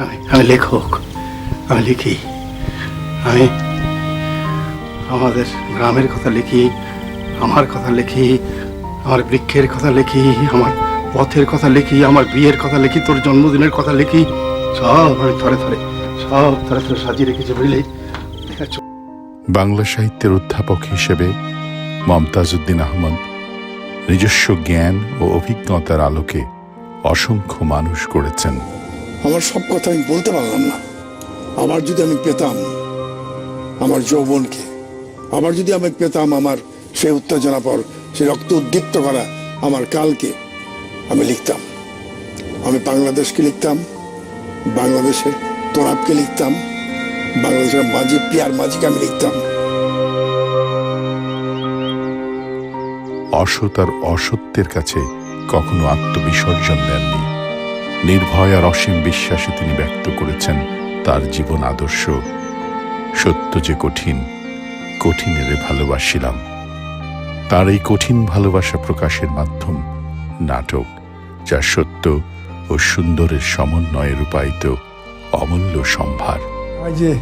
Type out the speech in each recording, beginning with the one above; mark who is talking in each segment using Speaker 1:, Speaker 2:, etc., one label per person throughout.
Speaker 1: আমি লেখক আমি লিখি। আমি আমাদের গ্রামের কথা লিখি, আমার কথা লিখি, আমার বৃক্ষের কথা লিখি, আমার পথের কথা লিখি, আমার বিয়ের কথা লিখি, তোর জন্মদিনের কথা লিখি। সব আমি থরে থরে, সব থরে থরে সাজিয়ে রেখেছি, বুঝলি?
Speaker 2: বাংলা সাহিত্যের অধ্যাপক হিসেবে মমতাজ উদ্দিন আহমদ নিজস্ব জ্ঞান ও অভিজ্ঞতার আলোকে অসংখ্য মানুষ করেছেন
Speaker 3: আমার সব কথা আমি বলতে পারলাম না। আবার যদি আমি পেতাম আমার যৌবনকে, আবার যদি আমি পেতাম আমার সেই উত্তেজনা পর, সেই রক্ত উদ্দীপ্ত করা আমার কালকে, আমি লিখতাম। আমি বাংলাদেশকে লিখতাম, বাংলাদেশের তোরাবকে লিখতাম, বাংলাদেশের মাঝি, পিয়ার মাঝিকে আমি লিখতাম।
Speaker 2: অসৎ আর অসত্যের কাছে কখনো আত্মবিসর্জন দেননি। নির্ভয় আর অসীম বিশ্বাসে তিনি ব্যক্ত করেছেন তার জীবন আদর্শ। সত্য যে কঠিন কঠিনেরে ভালোবাসিলাম। তার এই কঠিন ভালোবাসা প্রকাশের মাধ্যম নাটক যা সত্য ও সুন্দরের সমন্বয়ে রূপায়িত অমূল্য সম্ভার।
Speaker 4: যে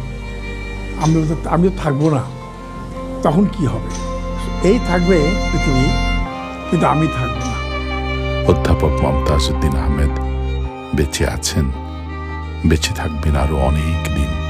Speaker 4: আমি আমি থাকব না। তখন কি হবে? এই থাকবে পৃথিবী কিন্তু আমি থাকব না।
Speaker 2: অধ্যাপক মমতাজ উদ্দিন আহমেদ বেঁচে আছেন বেঁচে থাকবেন আরও অনেক দিন।